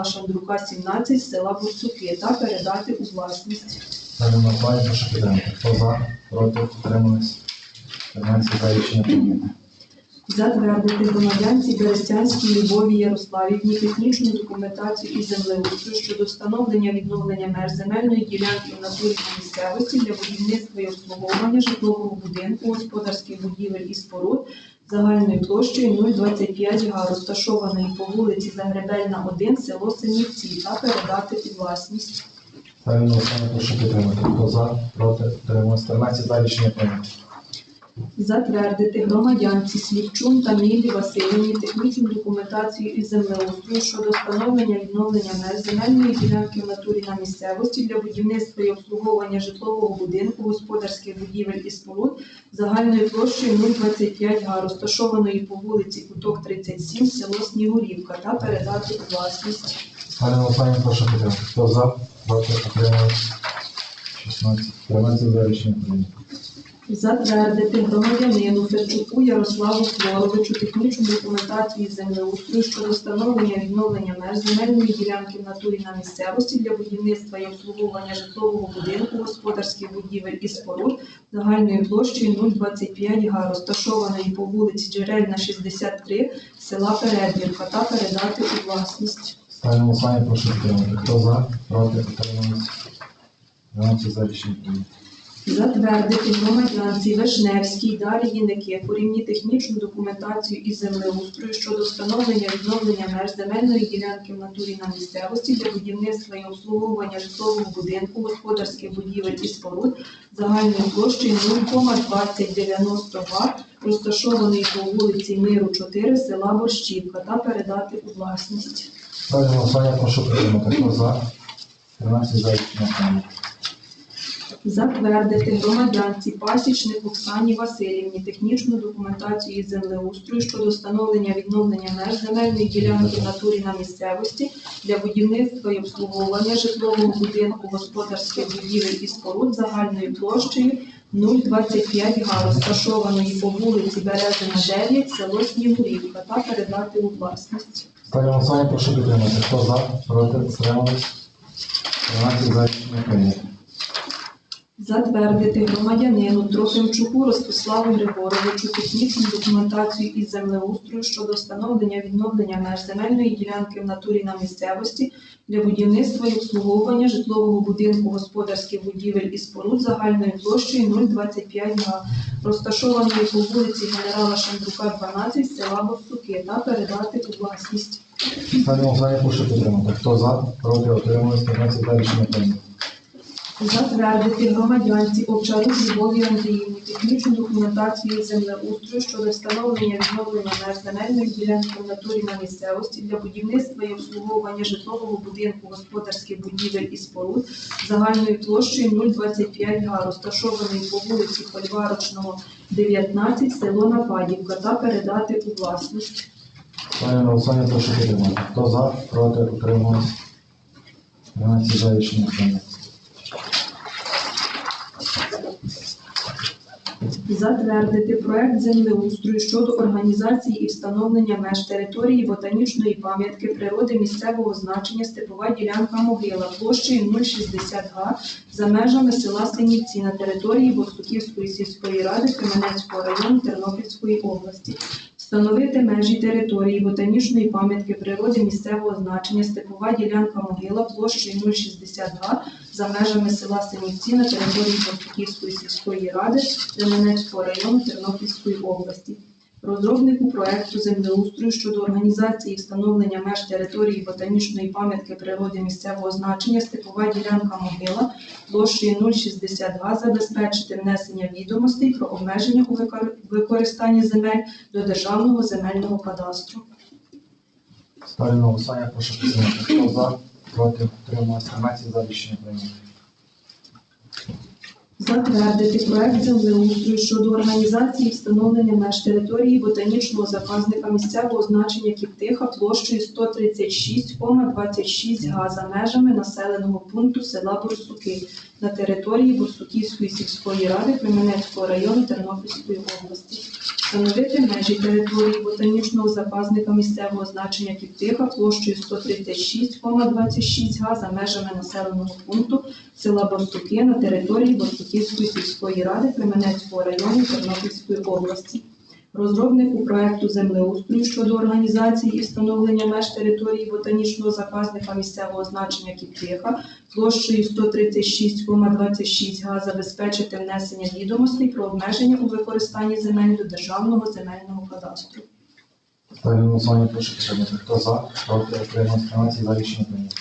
генерала Шандрука, 17 з села Бурсуки та передати у власність. Ставлю на голосування, прошу підтримати. Хто за, проти, утримались. 13 за рішення прийнято. Затвердити громадянці Берестянській Любові Ярославівні технічну документацію із землеустрою щодо встановлення відновлення меж земельної ділянки в натурі місцевості для будівництва і обслуговування житлового будинку, господарських будівель і споруд загальною площею 025 га, розташованої по вулиці Загребельна, 1, село Синівці, та передати під власність. Ставлю на прошу підтримати. Хто за, проти, утримались. 14 за рішення прийнято. Затвердити громадянці Слівчун та Мілі Васильівні технічну документацію із землеустрою щодо встановлення відновлення меж земельної ділянки в натурі на місцевості для будівництва і обслуговування житлового будинку, господарських будівель і споруд загальною площею 025 га, розташованої по вулиці Куток 37, село Снігурівка, та передати у власність. Ставлю на голосування, прошу підтримати. Хто за, проти, утримались. 16. 13 за рішення. Затвердити громадянину Федчуку Ярославу Флоровичу технічну документацію землеустрою щодо встановлення відновлення меж земельної ділянки в натурі на місцевості для будівництва і обслуговування житлового будинку, господарських будівель і споруд загальною площею 025 га, розташованої по вулиці Джерельна, 63, села Передмірка, та передати у власність. Ставлю на голосування, прошу підтримати. Хто за, проти, утримались. 12 за рішення прийнято. Затвердити громадянці Вишневській Дар'ї Никифорівні технічну документацію із землеустрою щодо встановлення відновлення меж земельної ділянки в натурі на місцевості для будівництва і обслуговування житлового будинку, господарських будівель і споруд загальною площею 0,2090 га, розташованої по вулиці Миру 4, села Борщівка, та передати у власність. Ставлю голосування, прошу підтримати. Хто за, 13 за. Затвердити громадянці пасічник Оксані Васильівні технічну документацію із землеустрою щодо встановлення відновлення меж земельної ділянки натурі на місцевості для будівництва і обслуговування житлового будинку, господарських будівель і споруд загальною площею 025 га, розташованої по вулиці Березина 9, село Снігурівка, та передати у власність. Ставлю голосування, прошу підтримати. Хто за, проти, утримались. 13 за рішення прийнято. Затвердити громадянину Трохимчуку Ростиславу Григоровичу технічну документацію із землеустрою щодо встановлення відновлення меж земельної ділянки в натурі на місцевості для будівництва і обслуговування житлового будинку господарських будівель і споруд загальною площею 025 га, розташованої по вулиці генерала Шандрука, 12, села Борсуки, та передати у власність. Ставлю на голосування, прошу підтримати. Хто за, проти, утримались. 15 за рішення прийнято. Затвердити громадянці Овчарук Любові Андріївні технічну документацію землеустрою щодо встановлення відновлення меж земельної ділянки в натурі на місцевості для будівництва і обслуговування житлового будинку, господарських будівель і споруд загальною площею 025 га, розташованої по вулиці Фольварочного, 19, село Нападівка, та передати у власність. На голосування, прошу підтримати. Хто за, проти, утримались. 12 за рішення. Затвердити проект землеустрою щодо організації і встановлення меж території ботанічної пам'ятки природи місцевого значення степова ділянка могила площею 060 га за межами села Синівці на території Борсуківської сільської ради Кременецького району Тернопільської області. Встановити межі території ботанічної пам'ятки природи місцевого значення степова ділянка могила площею 062 за межами села Синівці на території Борсуківської сільської ради Деменецького району Тернопільської області. Розробнику проекту землеустрою щодо організації і встановлення меж території ботанічної пам'ятки природи місцевого значення степова ділянка могила площею 060 га забезпечити внесення відомостей про обмеження у використанні земель до державного земельного кадастру. Ставлю на голосування, прошу підтримати. Хто за, проти, утримались. 13 за рішення прийнято. Затвердити проект землеустрою щодо організації встановлення меж території ботанічного заказника місцевого значення Кіптиха площею 136,26 га за межами населеного пункту села Борсуки на території Борсуківської сільської ради Кременецького району Тернопільської області. Встановити межі території ботанічного запасника місцевого значення Кіптиха площею 136,26 га за межами населеного пункту села Борстуки на території Борстуківської сільської ради Кременецького району Тернопільської області. Розробнику проекту землеустрою щодо організації і встановлення меж території ботанічного заказника місцевого значення Кіптиха площею 136,26 га забезпечити внесення відомостей про обмеження у використанні земель до державного земельного кадастру. Ставлю голосування, прошу підтримати. Хто за, проти, тримається за рішення прийнято.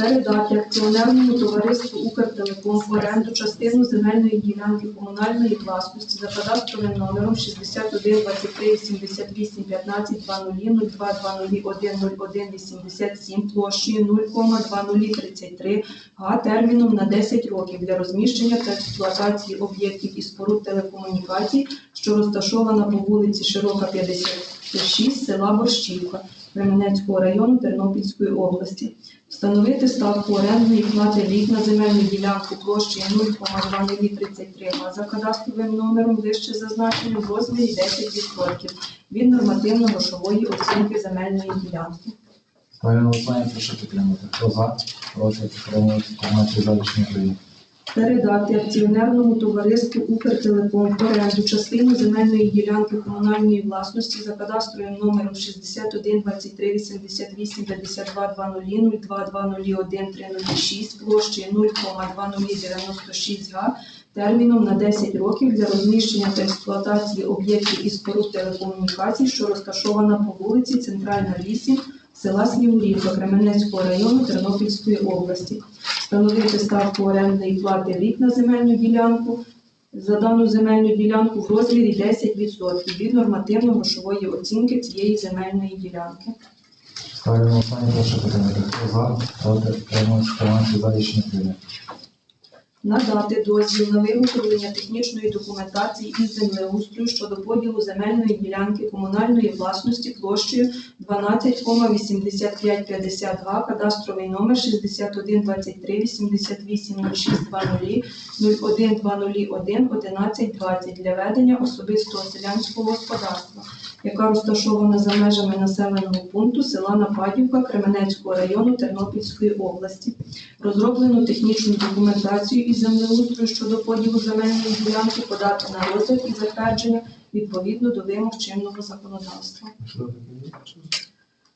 Передати акціонерному товариству Укртелеком в оренду частину земельної ділянки комунальної власності за кадастровим номером 61 23 88 15 20 02 20 01 87 площею 0,2033 га терміном на 10 років для розміщення та експлуатації об'єктів і споруд телекомунікацій, що розташована по вулиці Широка 56 села Борщівка Кременецького району Тернопільської області. Встановити ставку орендної плати рік на земельну ділянку площею 0,233 га за кадастровим номером вище зазначеним в розмірі 10% від нормативно-грошової оцінки земельної ділянки. Ставлю на голосування, підтримати. Хто за, проти, утримались, тримається за рішення прийнято. Передати акціонерному товариству Укртелеком в оренду частину земельної ділянки комунальної власності за кадастровим номером 61 23 88 52 00 02 001 306 площею 0,2096 га терміном на 10 років для розміщення та експлуатації об'єктів і споруд телекомунікацій, що розташована по вулиці Центральна 8 села Снігурівка Кременецького району Тернопільської області встановити ставку орендної плати рік на земельну ділянку за дану земельну ділянку в розмірі 10% від нормативно-грошової оцінки цієї земельної ділянки. Ставлю на останнє перше питання. Хто за, проти, утримались, тримається за рішення прийнято. Надати дозвіл на виготовлення технічної документації із землеустрою щодо поділу земельної ділянки комунальної власності площею 12,8552, кадастровий номер 61 23 88 06 20 01 201 11 20 для ведення особистого селянського господарства, яка розташована за межами населеного пункту села Нападівка Кременецького району Тернопільської області. Розроблену технічну документацію із землеустрою щодо поділу земельної ділянки подати на розгляд і затвердження відповідно до вимог чинного законодавства.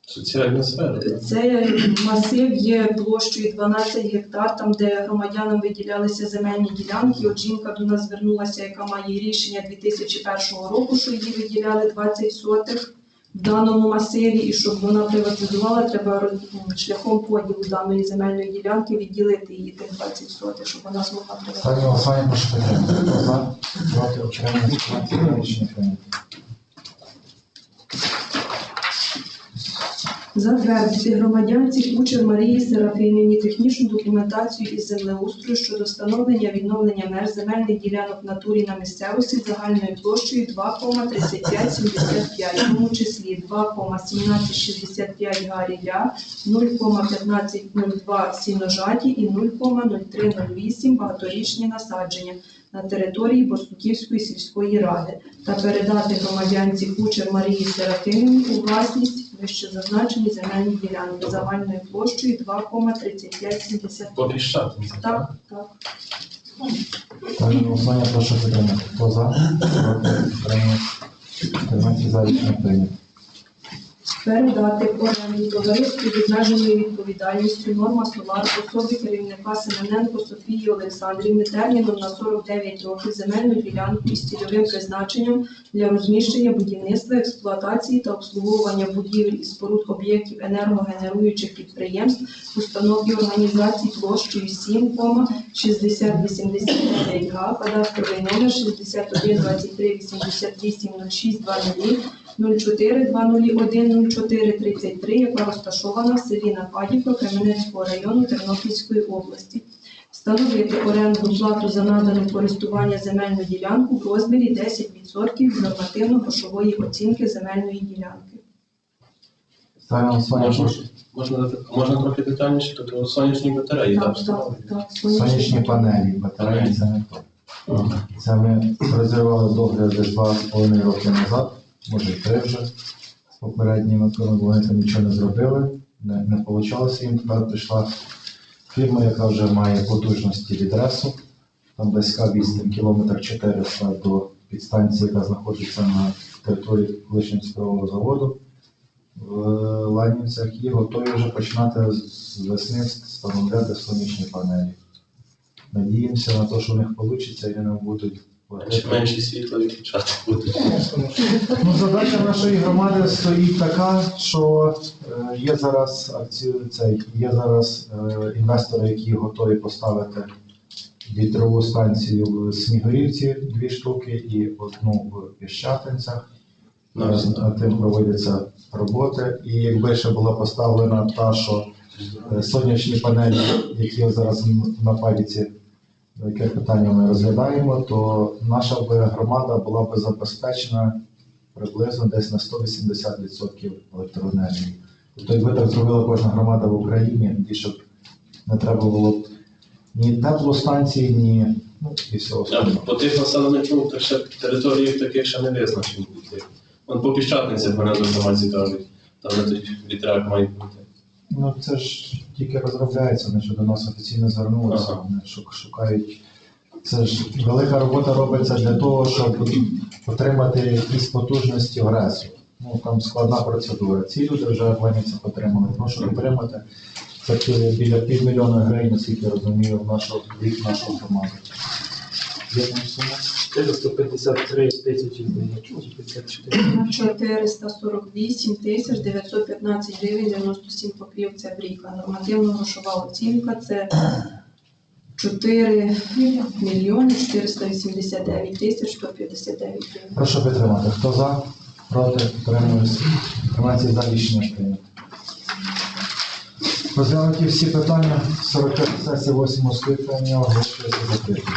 Соціальна сфера. Це масив є площею 12 гектар, там де громадянам виділялися земельні ділянки. От жінка до нас звернулася, яка має рішення 2001 року, що їй виділяли 20 сотих в даному масиві, і щоб вона приватизувала, треба роз- шляхом поділу даної земельної ділянки відділити її тих 20 сотих, щоб вона змогла Ставлю приватизувати. голосування, прошу підтримати. Хто за. Затвердити громадянці Кучер Марії Серафімівні технічну документацію із землеустрою щодо встановлення відновлення меж земельних ділянок натурі на місцевості загальною площею 2,3575, в тому числі 2,1765 га рілля, 0,1502 сіножаті і 0,0308 багаторічні насадження на території Борсуківської сільської ради. Та передати громадянці Кучер Марії Серафимівні у власність вище зазначені земельні ділянки загальною площею 2,3570. Порішати. Так, так. Ставлю на голосування, прошу підтримати. Хто за, проти, утримались, тримається за рішення прийнято. Передати оренду товариству з обмеженою відповідальністю норма Солар особі керівника Семененко Софії Олександрівни терміном на 49 років земельну ділянку із цільовим призначенням для розміщення будівництва, експлуатації та обслуговування будівель і споруд об'єктів енергогенеруючих підприємств, установ і організацій площею 7,6089 га, кадастровий номер 61 23 88 06 20 04 201 04 33, яка розташована в селі Нападівка Кременецького району Тернопільської області. Встановити орендну плату за надану користування земельну ділянку в розмірі 10% нормативно-грошової оцінки земельної ділянки. Можна, можна, трохи детальніше, тобто сонячні батареї, так? Так, так, так, Сонячні панелі, батареї, це не то. Це ми розірвали догляд десь два з половиною роки назад, може й три вже коли вони там нічого не зробили, не, не вийшло їм. Тепер прийшла фірма, яка вже має потужності від РЕСу, там близька відстань кілометр 400 до підстанції, яка знаходиться на території колишнього цукрового заводу в Ланівцях, і готові вже починати з весни встановляти сонячні панелі. Надіємося на те, що в них вийде і вони будуть Чи менше світла відключати будуть. Ну, задача нашої громади стоїть така, що е, є зараз акцію, цей, є зараз е, інвестори, які готові поставити вітрову станцію в Снігурівці, дві штуки, і одну в Піщатинцях. Зараз над тим проводяться роботи. І якби ще була поставлена та, що е, сонячні панелі, які зараз на паліці, яке питання ми розглядаємо, то наша б громада була б забезпечена приблизно десь на 180% електроенергії. Тобто, якби так зробила кожна громада в Україні, тоді щоб не треба було б ні теплостанції, ні ну, і всього остального. по тих населених пунктах ще території таких ще не визначені. Вон по піщатницях мене дуже цікавить. Там де вітряк має бути. Ну, це ж тільки розробляється, вони ще до нас офіційно звернулися, Ага. вони шук- шукають. Це ж велика робота робиться для того, щоб отримати якісь потужності в РЕСу. Ну, там складна процедура. Ці люди вже Ленівцях отримали. Прошу отримати. Це пі- біля півмільйона гривень, наскільки я розумію, в нашу рік нашого громади. Є там сума? 453 тисячі, здається, чи 54. На 448 тисяч 915 гривень 97 копійок це в рік. А нормативно грошова оцінка це 4 мільйони 489 тисяч 159 гривень. Прошу підтримати. Хто за? Проти? Утримуюсь. 13 за рішення прийнято. Розглянуті всі питання. 45 сесія 8 скликання оголошується закритою.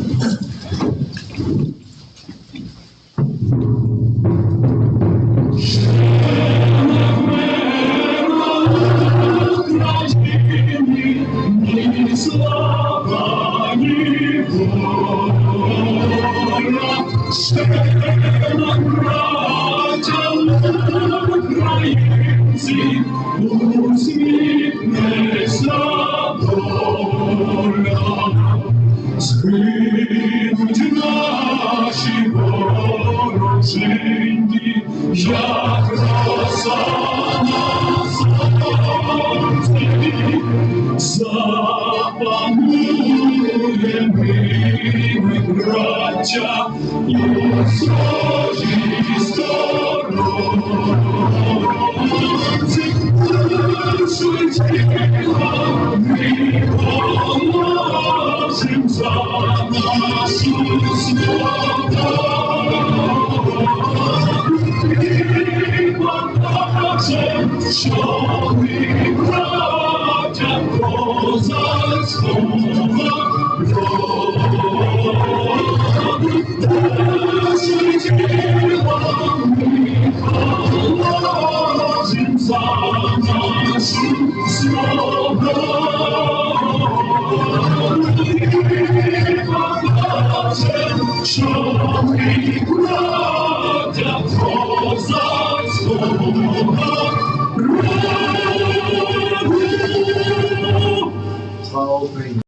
браття, у своїй сторонці. Швидкіла ми поможем за нашу свободу. І покажем, що ми браття козацького роду. Швидкіла ми